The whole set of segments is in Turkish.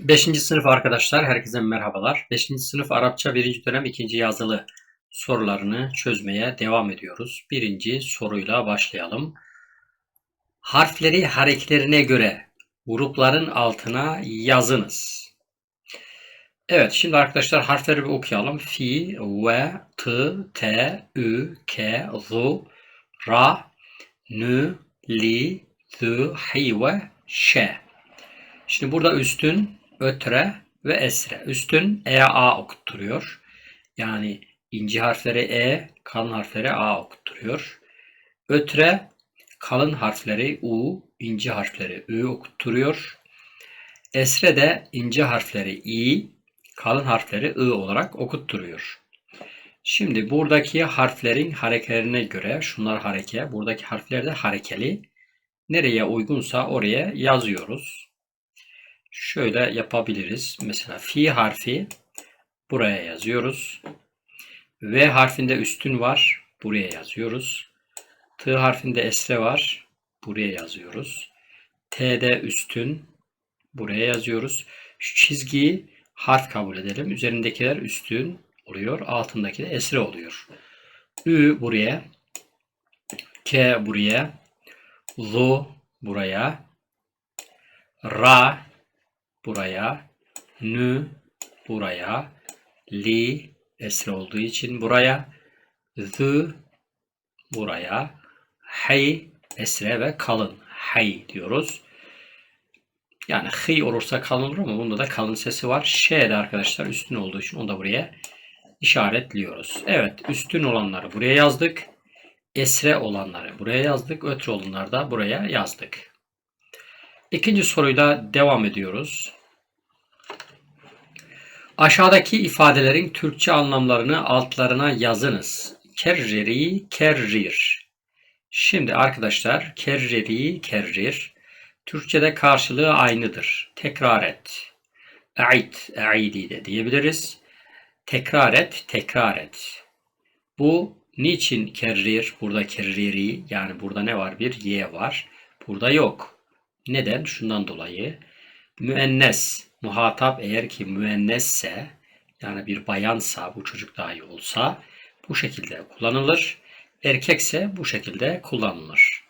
5. sınıf arkadaşlar, herkese merhabalar. 5. sınıf Arapça 1. dönem 2. yazılı sorularını çözmeye devam ediyoruz. Birinci soruyla başlayalım. Harfleri hareketlerine göre grupların altına yazınız. Evet, şimdi arkadaşlar harfleri bir okuyalım. Fi, ve, t, t, ü, k, zu, ra, nü, li, zü, hi ve ş. Şimdi burada üstün, ötre ve esre. Üstün e a okutturuyor. Yani inci harfleri e, kalın harfleri a okutturuyor. Ötre kalın harfleri u, inci harfleri ü okutturuyor. Esre de ince harfleri i, kalın harfleri ı olarak okutturuyor. Şimdi buradaki harflerin harekelerine göre şunlar hareke, buradaki harfler de harekeli. Nereye uygunsa oraya yazıyoruz. Şöyle yapabiliriz. Mesela fi harfi buraya yazıyoruz. V harfinde üstün var. Buraya yazıyoruz. T harfinde esre var. Buraya yazıyoruz. T'de üstün. Buraya yazıyoruz. Şu çizgiyi harf kabul edelim. Üzerindekiler üstün oluyor. Altındaki de esre oluyor. Ü buraya. K buraya. Zu buraya. Ra buraya. Nü buraya. Li esre olduğu için buraya. Zü buraya. Hey esre ve kalın. Hey diyoruz. Yani hıy olursa kalın olur ama bunda da kalın sesi var. Ş de arkadaşlar üstün olduğu için onu da buraya işaretliyoruz. Evet üstün olanları buraya yazdık. Esre olanları buraya yazdık. Ötre olanları da buraya yazdık. İkinci soruyla devam ediyoruz. Aşağıdaki ifadelerin Türkçe anlamlarını altlarına yazınız. Kerriri, kerrir. Şimdi arkadaşlar kerriri, kerrir. Türkçede karşılığı aynıdır. Tekrar et. A'id, a'idi de diyebiliriz. Tekrar et, tekrar et. Bu niçin kerrir? Burada kerriri yani burada ne var? Bir y var. Burada yok. Neden? Şundan dolayı. Müennes, muhatap eğer ki müennesse yani bir bayansa bu çocuk dahi olsa bu şekilde kullanılır. Erkekse bu şekilde kullanılır.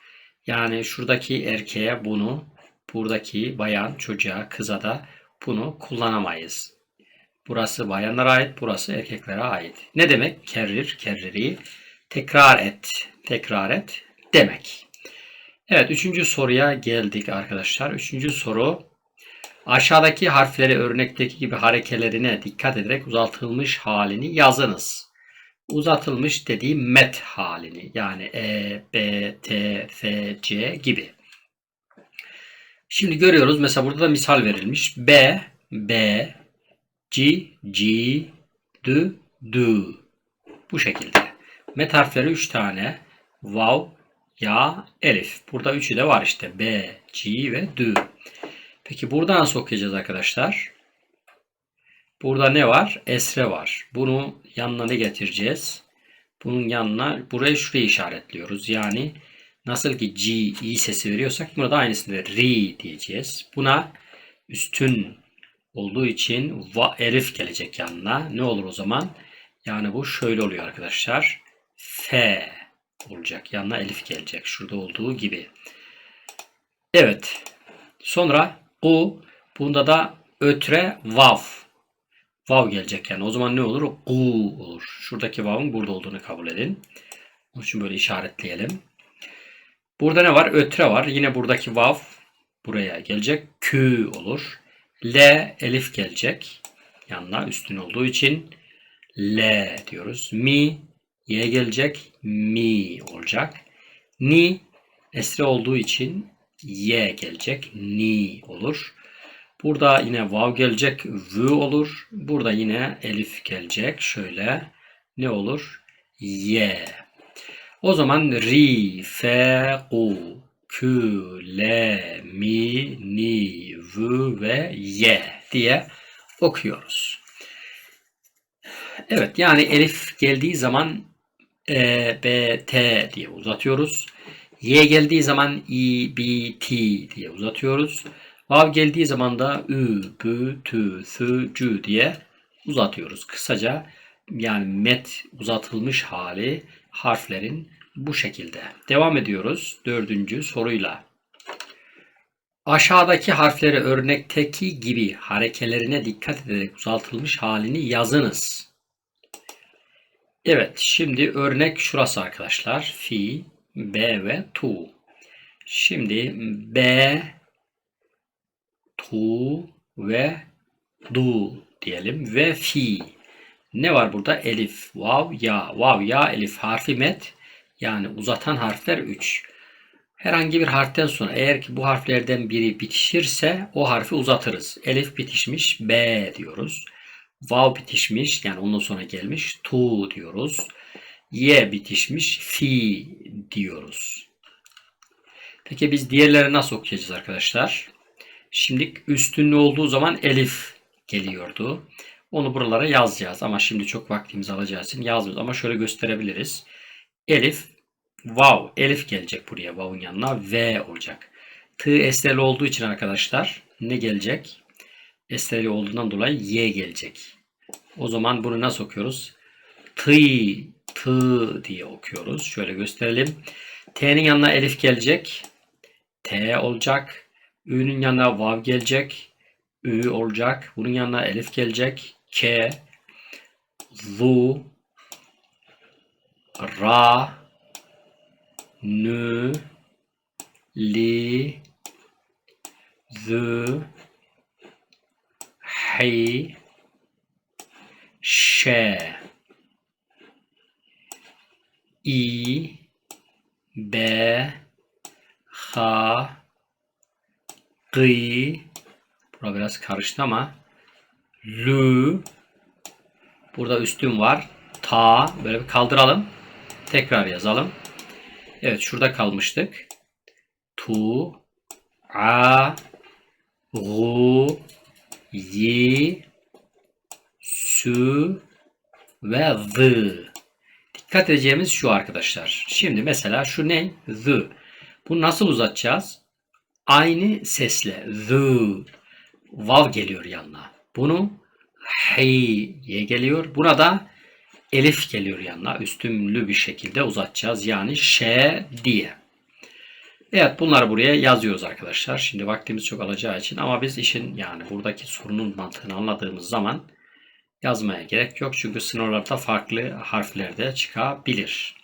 Yani şuradaki erkeğe bunu, buradaki bayan çocuğa, kıza da bunu kullanamayız. Burası bayanlara ait, burası erkeklere ait. Ne demek? Kerrir, kerriri. Tekrar et, tekrar et demek. Evet, üçüncü soruya geldik arkadaşlar. Üçüncü soru. Aşağıdaki harfleri örnekteki gibi harekelerine dikkat ederek uzatılmış halini yazınız. Uzatılmış dediğim met halini. Yani E, B, T, F, C gibi. Şimdi görüyoruz. Mesela burada da misal verilmiş. B, B, C, G, D, D. Bu şekilde. Met harfleri 3 tane. Vav, ya, elif. Burada üçü de var işte. B, G ve D. Peki burada nasıl okuyacağız arkadaşlar? Burada ne var? Esre var. Bunu yanına ne getireceğiz? Bunun yanına buraya şurayı işaretliyoruz. Yani nasıl ki G, i sesi veriyorsak burada aynısını ri diyeceğiz. Buna üstün olduğu için va, elif gelecek yanına. Ne olur o zaman? Yani bu şöyle oluyor arkadaşlar. F olacak. Yanına elif gelecek. Şurada olduğu gibi. Evet. Sonra u. Bunda da ötre vav. Vav gelecek yani. O zaman ne olur? U olur. Şuradaki vav'ın burada olduğunu kabul edin. Onun için böyle işaretleyelim. Burada ne var? Ötre var. Yine buradaki vav buraya gelecek. Kü olur. L elif gelecek. Yanına üstün olduğu için L diyoruz. Mi Y gelecek. Mi olacak. Ni esre olduğu için Y gelecek. Ni olur. Burada yine vav gelecek. V olur. Burada yine elif gelecek. Şöyle ne olur? Y. O zaman ri, fe, u, kü, le, mi, ni, v ve y diye okuyoruz. Evet yani elif geldiği zaman e, b, t diye uzatıyoruz. Y geldiği zaman i, b, t diye uzatıyoruz. Vav geldiği zaman da ü, bü, tü, sü, cü diye uzatıyoruz. Kısaca yani met uzatılmış hali harflerin bu şekilde. Devam ediyoruz dördüncü soruyla. Aşağıdaki harfleri örnekteki gibi harekelerine dikkat ederek uzatılmış halini yazınız. Evet, şimdi örnek şurası arkadaşlar. Fi, B ve tu. Şimdi B, tu ve du diyelim ve fi. Ne var burada? Elif, vav, ya. Vav, ya, elif harfi met. Yani uzatan harfler 3. Herhangi bir harften sonra eğer ki bu harflerden biri bitişirse o harfi uzatırız. Elif bitişmiş B diyoruz. Vav bitişmiş yani ondan sonra gelmiş tu diyoruz. Y bitişmiş fi diyoruz. Peki biz diğerleri nasıl okuyacağız arkadaşlar? Şimdi üstünlü olduğu zaman elif geliyordu. Onu buralara yazacağız ama şimdi çok vaktimizi alacağı için yazmıyoruz. Ama şöyle gösterebiliriz. Elif, vav, elif gelecek buraya vav'un yanına v olacak. T esreli olduğu için arkadaşlar ne gelecek? Esreli olduğundan dolayı y gelecek. O zaman bunu nasıl okuyoruz? T, t diye okuyoruz. Şöyle gösterelim. T'nin yanına elif gelecek. T olacak. Ü'nün yanına vav gelecek. Ü olacak. Bunun yanına elif gelecek. K, zu, ra, nü, li, zü, hi, ş, i, b, ha, gı, Bura biraz karıştı ama lü burada üstün var. Ta böyle bir kaldıralım. Tekrar yazalım. Evet şurada kalmıştık. Tu a gu yi sü ve z. Dikkat edeceğimiz şu arkadaşlar. Şimdi mesela şu ne? Z. Bunu nasıl uzatacağız? Aynı sesle. Z. Vav geliyor yanına. Bunu hey'ye geliyor. Buna da elif geliyor yanına. Üstümlü bir şekilde uzatacağız. Yani şe diye. Evet bunları buraya yazıyoruz arkadaşlar. Şimdi vaktimiz çok alacağı için ama biz işin yani buradaki sorunun mantığını anladığımız zaman yazmaya gerek yok. Çünkü sınavlarda farklı harflerde çıkabilir.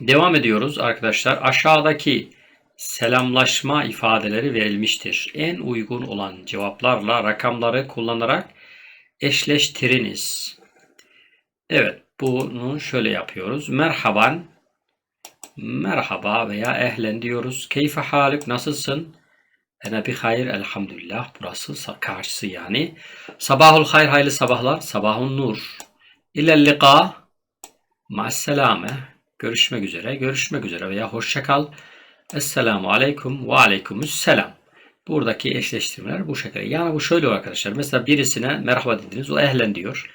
Devam ediyoruz arkadaşlar. Aşağıdaki selamlaşma ifadeleri verilmiştir. En uygun olan cevaplarla rakamları kullanarak eşleştiriniz. Evet, bunu şöyle yapıyoruz. Merhaban, merhaba veya ehlen diyoruz. Keyfe halük, nasılsın? Ene bi hayır, elhamdülillah. Burası karşısı yani. Sabahul hayır, hayırlı sabahlar. Sabahun nur. İlel liqa. Ma'asselame. Görüşmek üzere, görüşmek üzere veya hoşça kal. Esselamu aleyküm ve aleykümüsselam. Buradaki eşleştirmeler bu şekilde. Yani bu şöyle arkadaşlar. Mesela birisine merhaba dediniz. O ehlen diyor.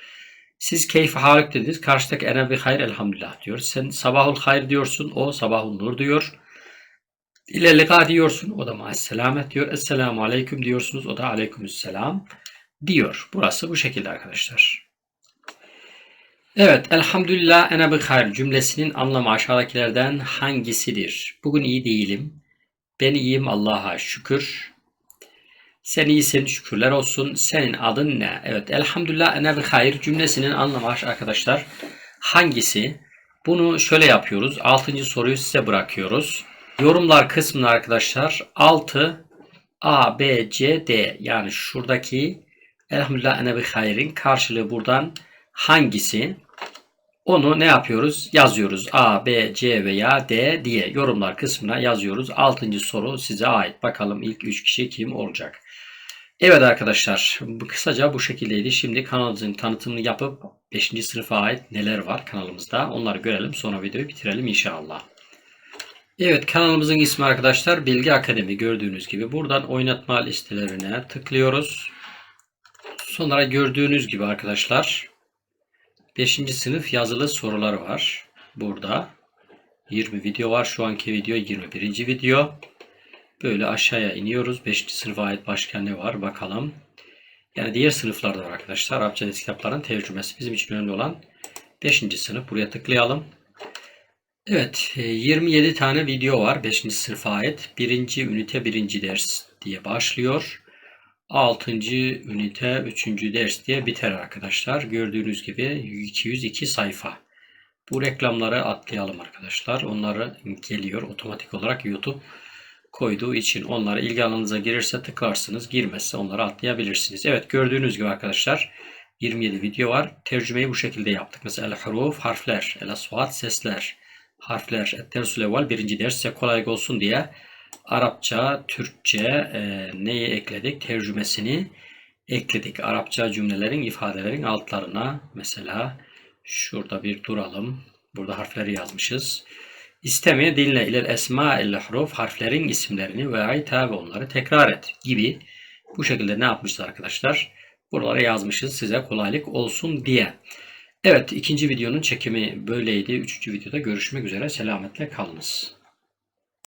Siz keyfe halik dediniz. Karşıdaki ene bi hayır elhamdülillah diyor. Sen sabahul hayır diyorsun. O sabahul nur diyor. İlellika diyorsun. O da maesselamet diyor. Esselamu aleyküm diyorsunuz. O da aleykümüsselam diyor. Burası bu şekilde arkadaşlar. Evet, elhamdülillah ene bi hayr cümlesinin anlamı aşağıdakilerden hangisidir? Bugün iyi değilim. Ben iyiyim Allah'a şükür. Sen iyisin şükürler olsun. Senin adın ne? Evet, elhamdülillah ene bi hayr cümlesinin anlamı arkadaşlar hangisi? Bunu şöyle yapıyoruz. Altıncı soruyu size bırakıyoruz. Yorumlar kısmına arkadaşlar 6 A, B, C, D yani şuradaki elhamdülillah ene bi hayr'in karşılığı buradan hangisi? Onu ne yapıyoruz? Yazıyoruz. A, B, C veya D diye yorumlar kısmına yazıyoruz. Altıncı soru size ait. Bakalım ilk üç kişi kim olacak? Evet arkadaşlar kısaca bu şekildeydi. Şimdi kanalımızın tanıtımını yapıp 5. sınıfa ait neler var kanalımızda onları görelim. Sonra videoyu bitirelim inşallah. Evet kanalımızın ismi arkadaşlar Bilgi Akademi gördüğünüz gibi. Buradan oynatma listelerine tıklıyoruz. Sonra gördüğünüz gibi arkadaşlar 5. sınıf yazılı sorular var. Burada 20 video var. Şu anki video 21. video. Böyle aşağıya iniyoruz. 5. sınıfa ait başka ne var bakalım. Yani diğer sınıflarda var arkadaşlar. Arapça ders kitaplarının tercümesi bizim için önemli olan 5. sınıf. Buraya tıklayalım. Evet, e, 27 tane video var 5. sınıfa ait. 1. ünite 1. ders diye başlıyor. 6. ünite 3. ders diye biter arkadaşlar. Gördüğünüz gibi 202 sayfa. Bu reklamları atlayalım arkadaşlar. Onları geliyor otomatik olarak YouTube koyduğu için onlara ilgi alanınıza girirse tıklarsınız. Girmezse onları atlayabilirsiniz. Evet gördüğünüz gibi arkadaşlar 27 video var. Tercümeyi bu şekilde yaptık. Mesela el huruf harfler, el asvat sesler, harfler, et-dersul evvel birinci ders size kolay olsun diye Arapça, Türkçe e, neyi ekledik? Tercümesini ekledik. Arapça cümlelerin, ifadelerin altlarına mesela şurada bir duralım. Burada harfleri yazmışız. İsteme dinle ile esma ile huruf harflerin isimlerini ve ayta ve onları tekrar et gibi bu şekilde ne yapmışız arkadaşlar? Buralara yazmışız size kolaylık olsun diye. Evet ikinci videonun çekimi böyleydi. Üçüncü videoda görüşmek üzere. Selametle kalınız.